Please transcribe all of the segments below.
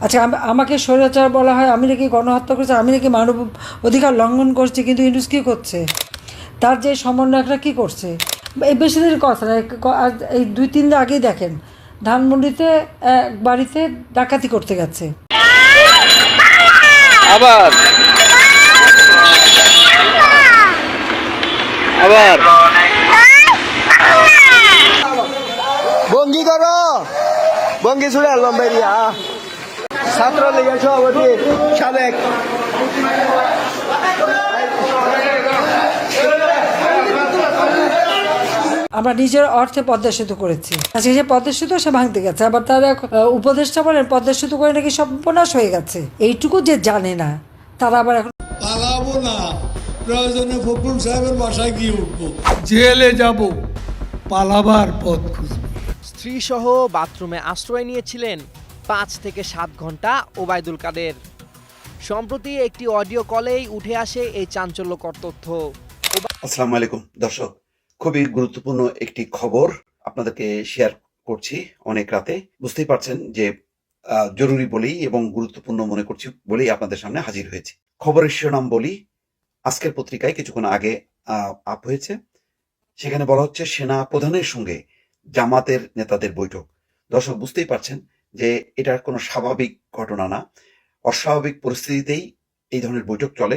আচ্ছা আম- আমাকে স্বৈরাচার বলা হয় আমি নাকি গণহত্যা করছি আমি নাকি মানব অধিকার লঙ্ঘন করছি কিন্তু ইউনুস কী করছে? তার যে সমন্বয়করা কী করছে? এই বেশি দিনের কথা না এই দুই তিন দিন আগেই দেখেন ধানমন্ডিতে এক বাড়িতে ডাকাতি করতে গেছে। আবার। আবার। বঙ্গি করো। বঙ্গি ছুড়ে আনলাম বেরিয়া ছাত্র লীগের সভাপতি সাবেক আমরা নিজের অর্থে পদ্মা সেতু করেছি। আচ্ছা সে পদ্মা সেতু সে ভাঙতে গেছে। আবার তার এক উপদেষ্টা বলেন পদ্মা সেতু করে নাকি সর্বনাশ হয়ে গেছে। এইটুকু যে জানে না তারা আবার এখন পালাবো না। প্রয়োজনে ফখরুল সাহেবের বাসায় গিয়ে উঠবো। জেলে যাব। পালাবার পথ খুঁজব। স্ত্রীসহ বাথরুমে আশ্রয় নিয়েছিলেন পাঁচ থেকে সাত ঘণ্টা ওবায়দুল কাদের। সম্প্রতি একটি অডিও কলেই উঠে আসে এই চাঞ্চল্যকর তথ্য। আসসালামু আলাইকুম, দর্শক। খুবই গুরুত্বপূর্ণ একটি খবর আপনাদেরকে শেয়ার করছি অনেক রাতে। বুঝতেই পারছেন যে জরুরি বলেই এবং গুরুত্বপূর্ণ মনে করছি বলেই আপনাদের সামনে হাজির হয়েছে। খবরের শিরোনাম বলি, আজকের পত্রিকায় কিছুক্ষণ আগে আপ হয়েছে। সেখানে বলা হচ্ছে, সেনা প্রধানের সঙ্গে জামাতের নেতাদের বৈঠক। দর্শক, বুঝতেই পারছেন যে এটার কোনো স্বাভাবিক ঘটনা না। অস্বাভাবিক পরিস্থিতিতেই এই ধরনের বৈঠক চলে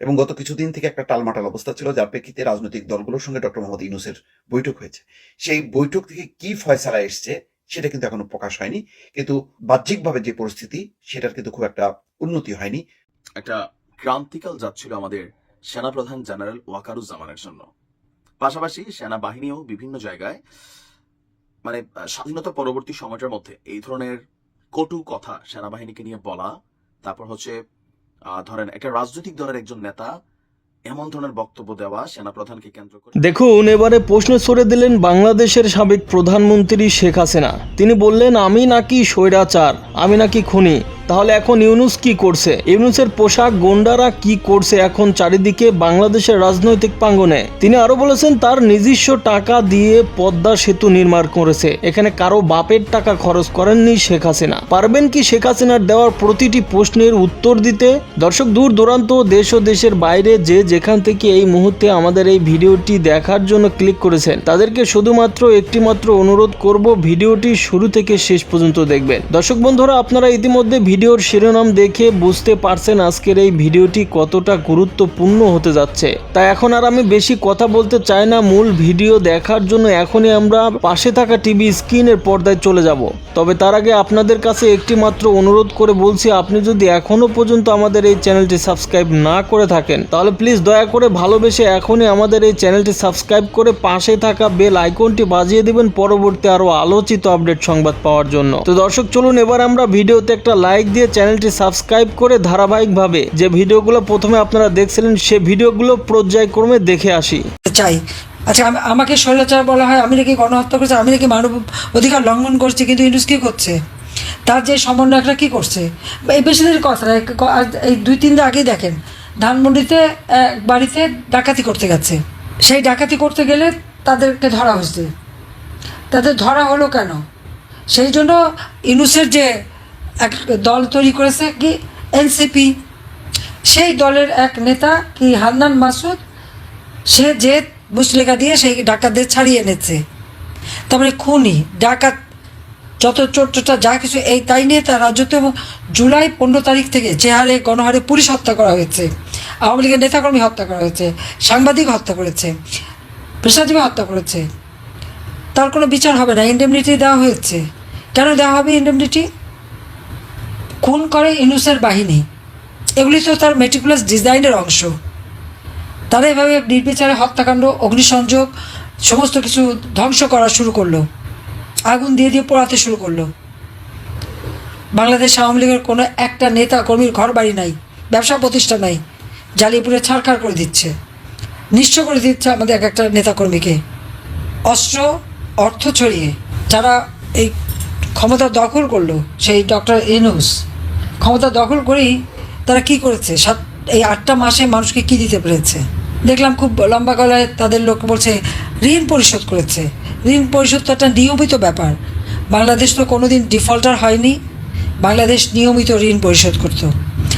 এবং গত কিছুদিন থেকে একটা টালমাটাল অবস্থা ছিল, যার প্রেক্ষিতে রাজনৈতিক দলগুলোর সঙ্গে ডক্টর মোহাম্মদ ইউনুসের বৈঠক হয়েছে। সেই বৈঠক থেকে কি ফয়সালা এসছে সেটা কিন্তু এখনও প্রকাশ হয়নি। কিন্তু বাহ্যিকভাবে যে পরিস্থিতি, সেটার কিন্তু খুব একটা উন্নতি হয়নি। একটা ক্রান্তিকাল যাচ্ছিল আমাদের সেনাপ্রধান জেনারেল ওয়াকারুজ্জামানের জন্য। পাশাপাশি সেনাবাহিনীও বিভিন্ন জায়গায় মানে স্বাধীনতা পরবর্তী সময়টার মধ্যে এই ধরনের কটু কথা সেনাবাহিনীকে নিয়ে বলা, তারপর হচ্ছে ধরেন একটা রাজনৈতিক দলের একজন নেতা এমন ধরনের বক্তব্য দেওয়া, সেনাপ্রধানকে কেন্দ্র করে। দেখুন, এবারে প্রশ্ন ছড়ে দিলেন বাংলাদেশের সাবেক প্রধানমন্ত্রী শেখ হাসিনা। তিনি বললেন, আমি নাকি স্বৈরাচার, আমি নাকি খুনি। তাহলে এখন ইউনুস কি করছে? ইউনুসের পোশাক গোন্ডারা কি করছে এখন চারিদিকে বাংলাদেশের রাজনৈতিক প্রাঙ্গনে তিনি আরও বলেছেন, তার নিজস্ব টাকা দিয়ে পদ্মা সেতু নির্মাণ করেছে। এখানে কারও বাপের টাকা খরচ করেননি শেখ হাসিনা। পারবেন কি শেখ হাসিনার দেওয়ার প্রতিটি প্রশ্নের উত্তর দিতে? দর্শক, দূর দূরান্ত, দেশ ও দেশের বাইরে যে যেখান থেকে এই মুহূর্তে আমাদের এই ভিডিওটি দেখার জন্য ক্লিক করেছেন, তাদেরকে শুধুমাত্র একটি মাত্র অনুরোধ করব, ভিডিওটি শুরু থেকে শেষ পর্যন্ত দেখবেন। দর্শক, বন্ধুরা, আপনারা ইতিমধ্যে ভিডিওর শিরোনাম দেখে বুঝতে পারছেন আজকের এই ভিডিওটি কতটা গুরুত্বপূর্ণ হতে যাচ্ছে। তাই এখন আর আমি বেশি কথা বলতে চাই না, মূল ভিডিও দেখার জন্য এখনই আমরা পাশে থাকা টিভি স্ক্রিনের পর্দায় চলে যাব। তবে তার আগে আপনাদের কাছে একটি মাত্র অনুরোধ করে বলছি, আপনি যদি এখনও পর্যন্ত আমাদের এই চ্যানেলটি সাবস্ক্রাইব না করে থাকেন, তাহলে প্লিজ দয়া করে ভালোবেসে এখনই আমাদের এই চ্যানেলটি সাবস্ক্রাইব করে পাশে থাকা বেল আইকনটি বাজিয়ে দিবেন, পরবর্তী আরও আলোচিত আপডেট সংবাদ পাওয়ার জন্য। তো দর্শক, চলুন এবার আমরা ভিডিওতে একটা লাইক দিয়ে চ্যানেলটি সাবস্ক্রাইব করে ধারাবাহিকভাবে যে ভিডিওগুলো প্রথমে আপনারা দেখছিলেন, সে ভিডিওগুলো পর্যায়ক্রমে দেখে আসি। চাই। আচ্ছা আম- আমাকে স্বৈরাচার বলা হয়, আমি নাকি গণহত্যা করছি, আমি নাকি মানব অধিকার লঙ্ঘন করছি, কিন্তু ইউনুস কী করছে? তার যে সমন্বয়করা কী করছে? এই বেশি কথা এই দুই তিন দিন আগেই দেখেন, ধানমন্ডিতে বাড়িতে ডাকাতি করতে গেছে। সেই ডাকাতি করতে গেলে তাদেরকে ধরা হয়েছে। তাদের ধরা হলো কেন? সেই জন্য ইউনুসের যে এক দল তৈরি করেছে কি? এনসিপি সেই দলের এক নেতা কি হান্নান মাসুদ? সে যে মুসলেখা দিয়ে সেই ডাকাতদের ছাড়িয়ে এনেছে। তারপরে খুনি, ডাকাত, যত চোরটা যা কিছু, এই তাই নিয়ে তার রাজত্ব এবং জুলাই পনেরো তারিখ থেকে যে হারে, গণহারে পুলিশ হত্যা করা হয়েছে, আওয়ামী লীগের নেতাকর্মী হত্যা করা হয়েছে, সাংবাদিক হত্যা করেছে, পেশাজীবী হত্যা করেছে। তার কোনো বিচার হবে না ইন্ডেমনিটি দেওয়া হয়েছে। কেন দেওয়া হবে ইন্ডেমনিটি খুন করে ইনুসের বাহিনী। এগুলি তো তার মেটিকুলাস ডিজাইনের অংশ। তারা এভাবে নির্বিচারে হত্যাকাণ্ড, অগ্নিসংযোগ, সমস্ত কিছু ধ্বংস করা শুরু করল। আগুন দিয়ে দিয়ে পোড়াতে শুরু করল। বাংলাদেশ আওয়ামী লীগের কোনো একটা নেতা কর্মীর ঘর বাড়ি নাই, ব্যবসা প্রতিষ্ঠান নাই জ্বালিয়ে ছাড়খাড় করে দিচ্ছে। নিঃস্ব করে দিচ্ছে আমাদের এক একটা নেতাকর্মীকে অস্ত্র, অর্থ ছড়িয়ে যারা এই ক্ষমতা দখল করল, সেই ডক্টর ইনুস। ক্ষমতা দখল করেই তারা কি করেছে? সাত, এই আটটা মাসে মানুষকে কি দিতে পেরেছে? দেখলাম খুব লম্বা গলায় তাদের লোক বলছে, ঋণ পরিশোধ করেছে। ঋণ পরিশোধ তো একটা নিয়মিত ব্যাপার। বাংলাদেশ তো কোনো দিন ডিফল্টার হয়নি। বাংলাদেশ নিয়মিত ঋণ পরিশোধ করত।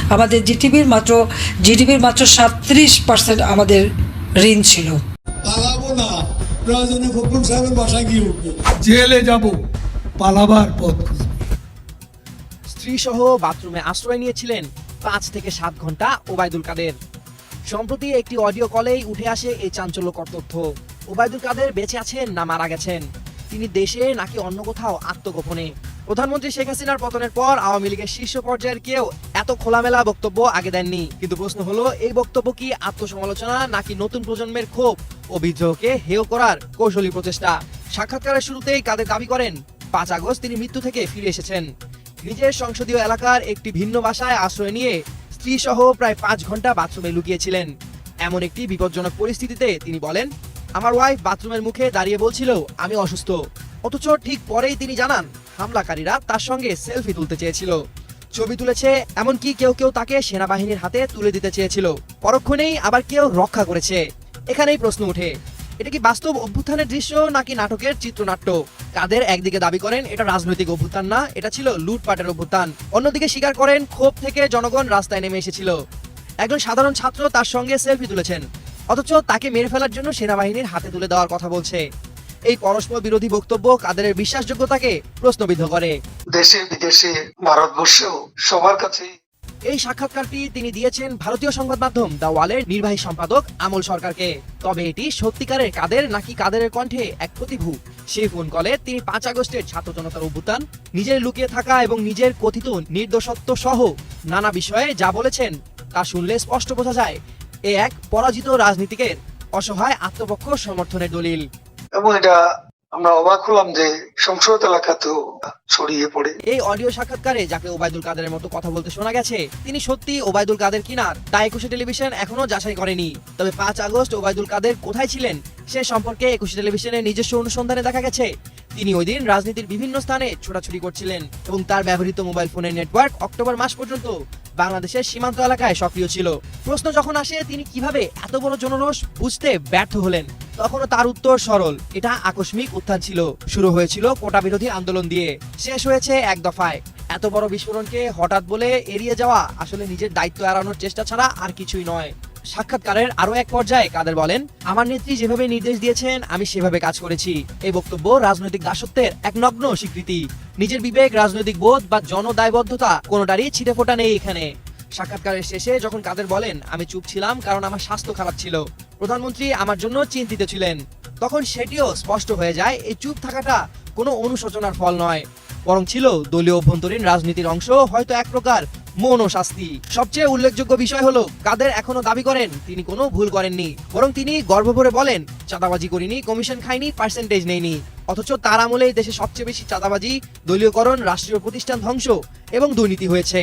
আমাদের জিটিভির মাত্র, জিডিপির মাত্র সাতত্রিশ পার্সেন্ট আমাদের ঋণ ছিল। জেলে যাব। পালাবার পথ খুঁজব। স্ত্রী সহ বাথরুমে আশ্রয় নিয়েছিলেন পাঁচ থেকে সাত ঘণ্টা ওবায়দুল কাদের। সম্প্রতি একটি অডিও কলেই উঠে আসে এই চাঞ্চল্যকর তথ্য। ওবায়দুল কাদের বেঁচে আছেন না মারা গেছেন। তিনি দেশে নাকি অন্য কোথাও আত্মগোপনে। প্রধানমন্ত্রী শেখ হাসিনার পতনের পর আওয়ামী লীগের শীর্ষ পর্যায়ের কেউ এত খোলামেলা বক্তব্য আগে দেননি। কিন্তু প্রশ্ন হলো, এই বক্তব্য কি আত্মসমালোচনা নাকি নতুন প্রজন্মের ক্ষোভ? ও বিদ্রোহকে হেয় করার কৌশলী প্রচেষ্টা। সাক্ষাৎকারের শুরুতেই কাদের দাবি করেন, পাঁচ আগস্ট তিনি মৃত্যু থেকে ফিরে এসেছেন। নিজের সংসদীয় এলাকার একটি ভিন্ন বাসায় আশ্রয় নিয়ে স্ত্রী সহ প্রায় পাঁচ ঘণ্টা বাথরুমে লুকিয়েছিলেন। এমন একটি বিপজ্জনক পরিস্থিতিতে তিনি বলেন, আমার ওয়াইফ বাথরুমের মুখে দাঁড়িয়ে বলছিল, আমি অসুস্থ। অথচ ঠিক পরেই তিনি জানান, হামলাকারীরা তার সঙ্গে সেলফি তুলতে চেয়েছিল। ছবি তুলেছে এমনকি কেউ কেউ তাকে সেনাবাহিনীর হাতে তুলে দিতে চেয়েছিল। পরক্ষণেই আবার কেউ রক্ষা করেছে। এখানেই প্রশ্ন ওঠে। এটা কি বাস্তব অভ্যুত্থানের দৃশ্য নাকি নাটকের চিত্রনাট্য? কাদের একদিকে দাবি করেন এটা রাজনৈতিক অভ্যুত্থান না, এটা ছিল লুটপাটের অভ্যুত্থান। অন্যদিকে স্বীকার করেন ক্ষোভ থেকে জনগণ রাস্তায় নেমে এসেছিল। একজন সাধারণ ছাত্র তার সঙ্গে সেলফি তুলেছেন, অথচ তাকে মেরে ফেলার জন্য সেনাবাহিনীর হাতে তুলে দেওয়ার কথা বলছে। এই পরস্পর বিরোধী বক্তব্য কাদের বিশ্বাসযোগ্যতাকে প্রশ্নবিদ্ধ করে? দেশে, বিদেশে, ভারতবর্ষেও সবার কাছেই এই সাক্ষাৎকারটি তিনি দিয়েছেন ভারতীয় সংবাদ মাধ্যম দ্য ওয়ালের নির্বাহী সম্পাদক আমল সরকারকে। তবে এটি সত্যিকারের কাদের নাকি কাদের কণ্ঠে এক প্রতিভু? সেই ফোন কলে তিনি পাঁচ আগস্টের ছাত্র জনতার অভ্যুত্থান, নিজের লুকিয়ে থাকা এবং নিজের কথিত নির্দোষত্ব সহ নানা বিষয়ে যা বলেছেন তা শুনলে স্পষ্ট বোঝা যায়, এ এক পরাজিত রাজনীতিকের অসহায় আত্মপক্ষ সমর্থনের দলিল। এবং এটা আমরা অবাক হলাম যে সংসদ এলাকাতেও ছড়িয়ে পড়ে। এই অডিও সাক্ষাৎকারে যাকে ওবায়দুল কাদেরের মতো কথা বলতে শোনা গেছে, তিনি সত্যি ওবায়দুল কাদের কিনার তা একুশে টেলিভিশন এখনও যাচাই করেনি। তবে পাঁচ আগস্ট ওবায়দুল কাদের কোথায় ছিলেন, সে সম্পর্কে একুশে টেলিভিশনের নিজস্ব অনুসন্ধানে দেখা গেছে। তিনি ওই দিন রাজনীতির বিভিন্ন স্থানে ছোটাছুটি করছিলেন এবং তার ব্যবহৃত মোবাইল ফোনের নেটওয়ার্ক অক্টোবর মাস পর্যন্ত বাংলাদেশের সীমান্ত এলাকায় সক্রিয় ছিল। প্রশ্ন যখন আসে, তিনি কীভাবে এত বড় জনরোষ বুঝতে ব্যর্থ হলেন, তখনও তার উত্তর সরল। এটা আকস্মিক উত্থান ছিল। শুরু হয়েছিল কোটা বিরোধী আন্দোলন দিয়ে। শেষ হয়েছে এক দফায়। এত বড় বিস্ফোরণকে হঠাৎ বলে এড়িয়ে যাওয়া আসলে নিজের দায়িত্ব এড়ানোর চেষ্টা ছাড়া আর কিছুই নয়। সাক্ষাৎকারের আরও এক পর্যায়ে কাদের বলেন, আমার নেত্রী যেভাবে নির্দেশ দিয়েছেন, আমি সেভাবে কাজ করেছি। এই বক্তব্য রাজনৈতিক দাসত্বের এক নগ্ন স্বীকৃতি। নিজের বিবেক, রাজনৈতিক বোধ বা জনদায়বদ্ধতা কোনোটারই ছিটে ফোটা নেই এখানে। সাক্ষাৎকারের শেষে যখন কাদের বলেন, আমি চুপ ছিলাম কারণ আমার স্বাস্থ্য খারাপ ছিল, প্রধানমন্ত্রী আমার জন্য চিন্তিত ছিলেন, তখন সেটিও স্পষ্ট হয়ে যায়, এই চুপ থাকাটা কোনো অনুশোচনার ফল নয়। বরং ছিল দলীয় অভ্যন্তরীণ রাজনীতির অংশ, হয়তো এক প্রকার মৌন শাস্তি সবচেয়ে উল্লেখযোগ্য বিষয় হলো কাদের এখনও দাবি করেন, তিনি কোনো ভুল করেননি। বরং তিনি গর্ব ভরে বলেন, চাঁদাবাজি করিনি, কমিশন খাইনি পার্সেন্টেজ নেইনি। অথচ তার আমলে দেশে সবচেয়ে বেশি চাঁদাবাজি, দলীয়করণ, রাষ্ট্রীয় প্রতিষ্ঠান ধ্বংস এবং দুর্নীতি হয়েছে।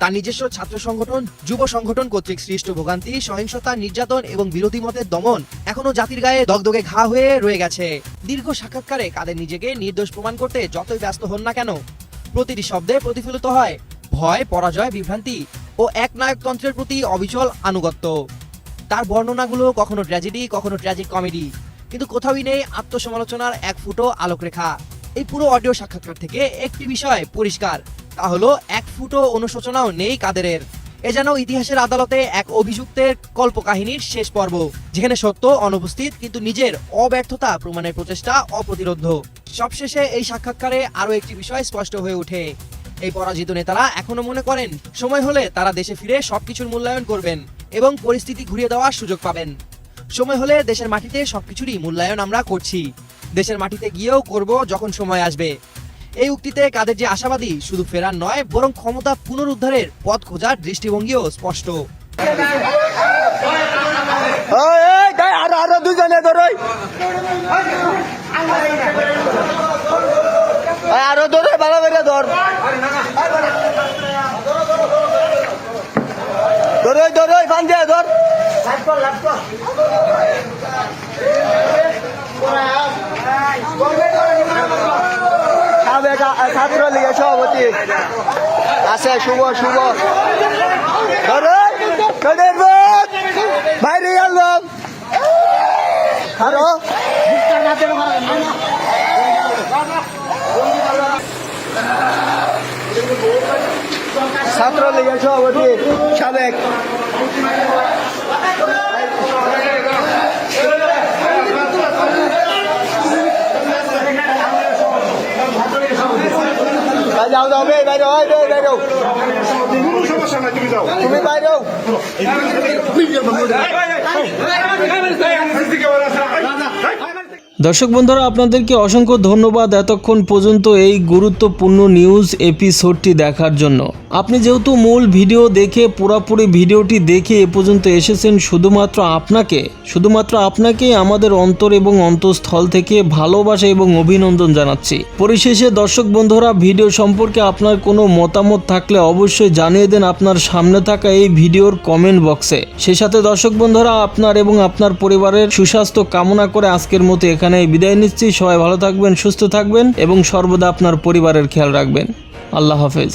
তার নিজস্ব ছাত্র সংগঠন, যুব সংগঠন কর্তৃক সৃষ্ট ভোগান্তি, সহিংসতা, নির্যাতন এবং বিরোধী মতের দমন এখনও জাতির গায়ে দগদগে ঘা হয়ে রয়ে গেছে। দীর্ঘ সাক্ষাৎকারে কাদের নিজেকে নির্দোষ প্রমাণ করতে যতই ব্যস্ত হন না কেন, প্রতিটি শব্দে প্রতিফলিত হয় ভয়, পরাজয়, বিভ্রান্তি ও এক নায়কতন্ত্রের প্রতি অবিচল আনুগত্য। তার বর্ণনাগুলো কখনো ট্র্যাজেডি কখনো ট্র্যাজিক কমেডি কিন্তু কোথাওই নেই আত্মসমালোচনার এক ফুটো আলোকরেখা। এই পুরো অডিও সাক্ষাৎকার থেকে একটি বিষয় পরিষ্কার, তা হলো এক ফুটো অনুশোচনাও নেই কাদেরের। এ যেন ইতিহাসের আদালতে এক অভিযুক্তের কল্পকাহিনীর শেষ পর্ব, যেখানে সত্য অনুপস্থিত কিন্তু নিজের অব্যর্থতা প্রমাণের প্রচেষ্টা অপ্রতিরোধ্য সবশেষে এই সাক্ষাৎকারে আরও একটি বিষয় স্পষ্ট হয়ে ওঠে। এই পরাজিত নেতারা এখনও মনে করেন সময় হলে তারা দেশে ফিরে সবকিছুর মূল্যায়ন করবেন এবং পরিস্থিতি ঘুরিয়ে দেওয়ার সুযোগ পাবেন। সময় হলে দেশের মাটিতে সবকিছুরই মূল্যায়ন আমরা করছি। দেশের মাটিতে গিয়েও করব যখন সময় আসবে। এই উক্তিতে কাদের যে আশাবাদী শুধু ফেরার নয় বরং ক্ষমতা পুনরুদ্ধারের পথ খোঁজার দৃষ্টিভঙ্গিও স্পষ্ট। আরও আরও দুজনে ওই, আরও ধরে ভালো করে ধর। ধরোই ধরোই বান্ধে ধর। সাবেক আ- ছাত্রলীগের সভাপতি। আছে, শুভ শুভ। ধরোই ধরে বাইরে গেল আরও ছাত্রলীগের সভাপতি সাবেক যাও যাও বে বাইরে হয় বে বাইরে। তুমি বাইরে। দর্শক বন্ধুরা, আপনাদেরকে অসংখ্য ধন্যবাদ এতক্ষণ পর্যন্ত এই গুরুত্বপূর্ণ নিউজ এপিসোডটি দেখার জন্য। আপনি যেহেতু মূল ভিডিও দেখে, পুরোপুরি ভিডিওটি দেখে এ পর্যন্ত এসেছেন, শুধুমাত্র আপনাকে শুধুমাত্র আপনাকে আমাদের অন্তর এবং অন্তঃস্থল থেকে ভালোবাসা এবং অভিনন্দন জানাচ্ছি। পরিশেষে দর্শক বন্ধুরা, ভিডিও সম্পর্কে আপনার কোনো মতামত থাকলে অবশ্যই জানিয়ে দেন আপনার সামনে থাকা এই ভিডিওর কমেন্ট বক্সে। সেই সাথে দর্শক বন্ধুরা, আপনার এবং আপনার পরিবারের সুস্বাস্থ্য কামনা করে আজকের মতো এখানে বিদায় নিচ্ছি। সবাই ভালো থাকবেন, সুস্থ থাকবেন এবং সর্বদা আপনার পরিবারের খেয়াল রাখবেন। আল্লাহ হাফেজ।